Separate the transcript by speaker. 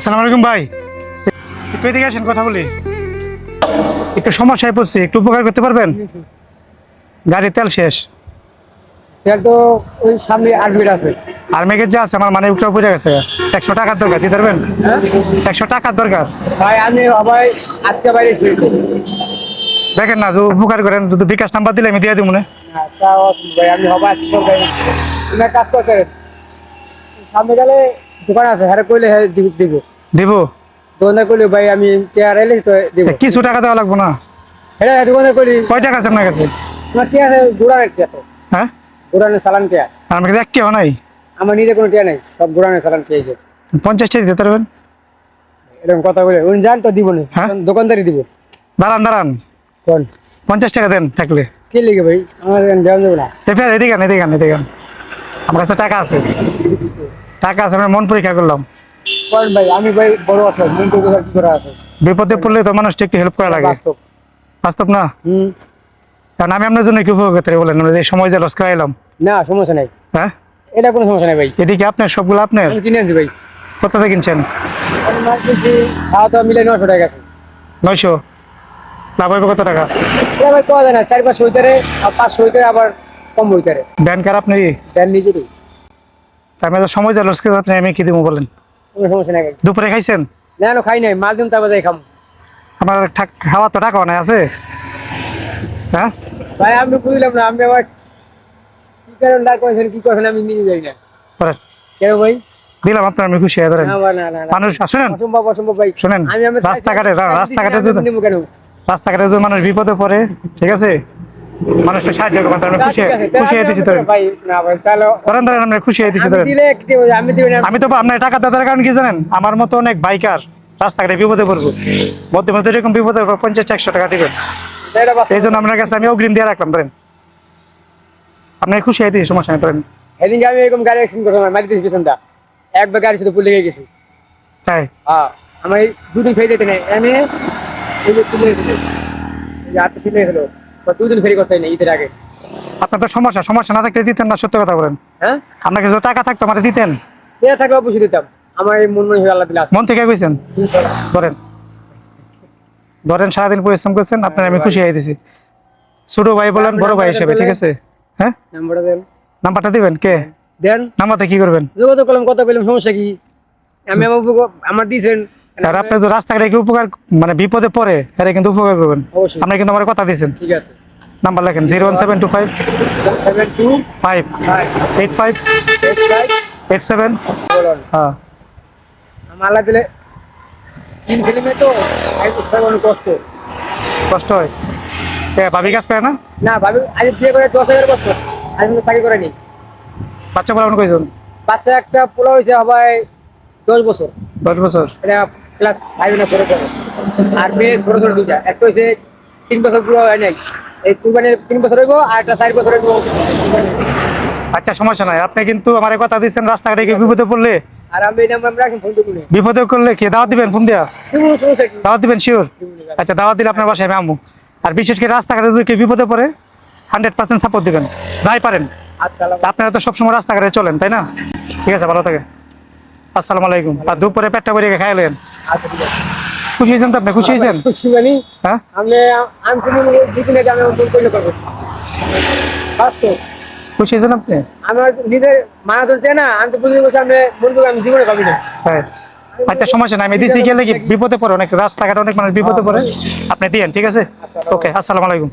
Speaker 1: আসসালামু আলাইকুম ভাই। একটু এদিকে আসেন কথা বলি। একটু সমস্যায় পড়ছি একটু উপকার করতে পারবেন? গাড়ির তেল শেষ।
Speaker 2: তেল তো ওই সামনে আছে।
Speaker 1: যা আছে আমার মানে উঠে পড়ে গেছে। একশো টাকার দরকার দিতে পারবেন? একশো টাকার দরকার?
Speaker 2: ভাই আমি আজকে বাইরে
Speaker 1: দেখেন না যদি উপকার করেন যদি বিকাশ নাম্বার দিলে আমি দিয়ে দিব মনে।
Speaker 2: আমি আজকে কাজ করতে সামনে গেলে দোকান আছে হ্যাঁ কইলে হ্যাঁ দিব। দিব? দোকানদার কইলে ভাই আমি টিয়ার এলে তো দিব।
Speaker 1: কিছু টাকা দেওয়া লাগবো না?
Speaker 2: হ্যাঁ দোকানদার কইলি
Speaker 1: কয় টাকা আছে আপনার কাছে?
Speaker 2: তোমার টিয়া আছে গোড়ানের টিয়া তো।
Speaker 1: হ্যাঁ?
Speaker 2: গোড়ানের সালান টিয়া।
Speaker 1: আর আমার কাছে একটিও নাই?
Speaker 2: আমার নিজে কোনো টিয়া নেই সব গোড়ানের সালান চেয়েছে
Speaker 1: পঞ্চাশটা দিতে পারবেন?
Speaker 2: এরকম কথা বলে উনি জান তো দিব না।
Speaker 1: হ্যাঁ?
Speaker 2: দোকানদারই দিব।
Speaker 1: দাঁড়ান দাঁড়ান।
Speaker 2: কোন?
Speaker 1: পঞ্চাশ টাকা দেন থাকলে।
Speaker 2: কে লিখে ভাই? আমার দেওয়া যাবে না।
Speaker 1: এদিকে এদিকে এদিকে আমার কাছে টাকা আছে। টাকা আছে আমি মন পরীক্ষা করলাম।
Speaker 2: ভাই আমি ভাই বড় আছে করা আছে?
Speaker 1: বিপদে পড়লে তো মানুষটা একটু হেল্প করা লাগে।
Speaker 2: বাস্তব।
Speaker 1: না?
Speaker 2: হুম।
Speaker 1: কারণ আমি আপনার জন্য কি করতে বলেন আমরা যে সময় যে লস করাইলাম
Speaker 2: না সমস্যা নাই।
Speaker 1: হ্যাঁ?
Speaker 2: এটা কোনো সমস্যা নাই ভাই।
Speaker 1: এদিকে আপনার সবগুলো আপনার?
Speaker 2: আমি কিনে আনছি ভাই।
Speaker 1: কত দিয়ে কিনছেন?
Speaker 2: খাওয়া দাওয়া মিলে নশো টাকা গেছে।
Speaker 1: নয়শো? লাভ হইবে কত টাকা?
Speaker 2: ভাই পাওয়া যায় না চার পাঁচশো হইতারে আর পাঁচশো হইতারে আবার কম হইতারে।
Speaker 1: ব্যান কার আপনি
Speaker 2: দেন নিজেরই।
Speaker 1: আমি তো সময় যে লস আপনি আমি কি দিব বলেন?
Speaker 2: কোনো সমস্যা নাই। ভাই
Speaker 1: দুপুরে খাইছেন?
Speaker 2: না না খাই নাই মাছ দিন তারপর যাই খাম।
Speaker 1: আমার খাওয়ার তো টাকা নাই আছে? হ্যাঁ?
Speaker 2: ভাই আমি বুঝলাম না আমি আবার কি কারণ ডাক করেছেন কি করেছেন আমি নিজে যাই না। কেন ভাই?
Speaker 1: দিলাম আপনার আমি খুশি ধরেন। মানুষ শুনেন।
Speaker 2: অসম্ভব অসম্ভব ভাই।
Speaker 1: শোনেন,
Speaker 2: আমি
Speaker 1: রাস্তাঘাটে- রাস্তাঘাটে যদি-
Speaker 2: নিবো কেন?
Speaker 1: রাস্তাঘাটে যদি মানুষ বিপদে পড়ে ঠিক আছে? মানুষকে সাহায্য করবেন আমি খুশি খুশি হয়ে দিচ্ছি ধরেন।
Speaker 2: তাহলে
Speaker 1: ধরেন ধরেন আমরা খুশি হয়ে দিচ্ছি
Speaker 2: আমি
Speaker 1: ধরেন।
Speaker 2: আমি
Speaker 1: তো আপনার টাকা দেওয়ার কারণ কি জানেন? আমার মতো অনেক বাইকার রাস্তাঘাটে বিপদে পড়ব। মধ্যে মধ্যে এরকম বিপদে পড়ব, পঞ্চাশ একশো টাকা দিবেন। এই জন্য আপনার কাছে আমি অগ্রিম দিয়ে রাখলাম ধরেন। আপনি খুশি হয়ে দিচ্ছি সমস্যা নেই ধরেন।
Speaker 2: সেদিনকে আমি এরকম গাড়ি অ্যাক্সিডেন্ট করলাম মারি দিয়েছি পেছনটা। একবার গাড়ি শুধু পুলে গেছি।
Speaker 1: তাই?
Speaker 2: হ্যাঁ আমার এই দুদিন ফেরি যেতে নেই। এনে এই যে তুলে গেছে এই যে হাতে ছিলে হলো বা দুদিন ফেরি করতে নেই ঈদের আগে।
Speaker 1: আপনার তো সমস্যা সমস্যা না থাকলে দিতেন না সত্য কথা বলেন।
Speaker 2: হ্যাঁ?
Speaker 1: আপনার কাছে টাকা থাকতো আমাদের দিতেন।
Speaker 2: দেয়া থাকলে অবশ্যই দিতাম। আমার এই মন মনে আল্লাহ দিলে
Speaker 1: মন থেকে কইছেন? ধরেন। ধরেন সারাদিন পরিশ্রম করছেন আপনার আমি খুশি হয়ে দিছি। ছোট ভাই বলেন বড় ভাই হিসেবে ঠিক আছে? হ্যাঁ?
Speaker 2: নাম্বারটা দেন।
Speaker 1: নাম্বারটা দিবেন? কে?
Speaker 2: দেন।
Speaker 1: নাম্বারটা কি করবেন?
Speaker 2: যোগাযোগ করলাম কত করলাম সমস্যা কি? আমি আমার দিয়েছেন।
Speaker 1: আর আপনি তো রাস্তাঘাটে কি উপকার মানে বিপদে পড়ে কিন্তু উপকার করবেন। আপনি কিন্তু আমার কথা দিয়েছেন।
Speaker 2: ঠিক আছে।
Speaker 1: নাম্বার লেখেন zero one seven two five.
Speaker 2: Seven two
Speaker 1: five. Eight five.
Speaker 2: Eight
Speaker 1: seven. হ্যাঁ।
Speaker 2: আল্লাহ দিলে তিন ছেলে মেয়ে তো অনেক কষ্ট।
Speaker 1: কষ্ট হয়? ভাবি কাজ করে না?
Speaker 2: না ভাবি আজ বিয়ে করে দশ হাজার বছর। আমি কিন্তু চাকরি করেনি।
Speaker 1: বাচ্চা বলা কইজন
Speaker 2: বাচ্চা একটা পোলা হয়েছে সবাই দশ বছর।
Speaker 1: দশ বছর।
Speaker 2: এটা ক্লাস ফাইভ না পড়ে পড়ে। আর মেয়ে ছোট ছোট দুইটা। একটা হয়েছে তিন বছর পুরো হয় নাই। এই কুরবানির তিন বছর হইব আর একটা চার বছর হইব।
Speaker 1: আচ্ছা সমস্যা নাই। আপনি কিন্তু আমার কথা দিচ্ছেন রাস্তাঘাটে কি বিপদে পড়লে?
Speaker 2: আর আমি
Speaker 1: বিপদে করলে কি? দাওয়াত দিবেন ফোন
Speaker 2: দেওয়া
Speaker 1: দাওয়াত দিবেন শিওর আচ্ছা দাওয়াত দিলে আপনার বাসায় আমি আমু। আর বিশেষ করে রাস্তাঘাটে যদি কেউ বিপদে পড়ে হান্ড্রেড পার্সেন্ট সাপোর্ট দিবেন। যাই পারেন।
Speaker 2: আচ্ছা
Speaker 1: আপনারা তো সবসময় রাস্তাঘাটে চলেন তাই না? ঠিক আছে ভালো থাকে আসসালামু আলাইকুম। আর দুপুরে পেটটা ভরে খাইলেন
Speaker 2: আচ্ছা
Speaker 1: খুশি হয়েছেন তো আপনি? খুশি হয়েছেন?
Speaker 2: খুশি মানে
Speaker 1: হ্যাঁ?
Speaker 2: আমি আমি কোনো দিকে নেই আমি ফোন করলে করব। বাস্তব
Speaker 1: খুশি হয়েছেন আপনি?
Speaker 2: আমার নিজের ধরতে না আমি তো বুঝতে পারছি আমি বলব আমি জীবনে পাবি না
Speaker 1: হ্যাঁ। আচ্ছা সমস্যা নাই। আমি দিচ্ছি গেলে কি বিপদে পড়ে অনেক রাস্তাঘাটে অনেক মানুষ বিপদে পড়ে। আপনি দিয়েন ঠিক আছে? ওকে আসসালামু আলাইকুম।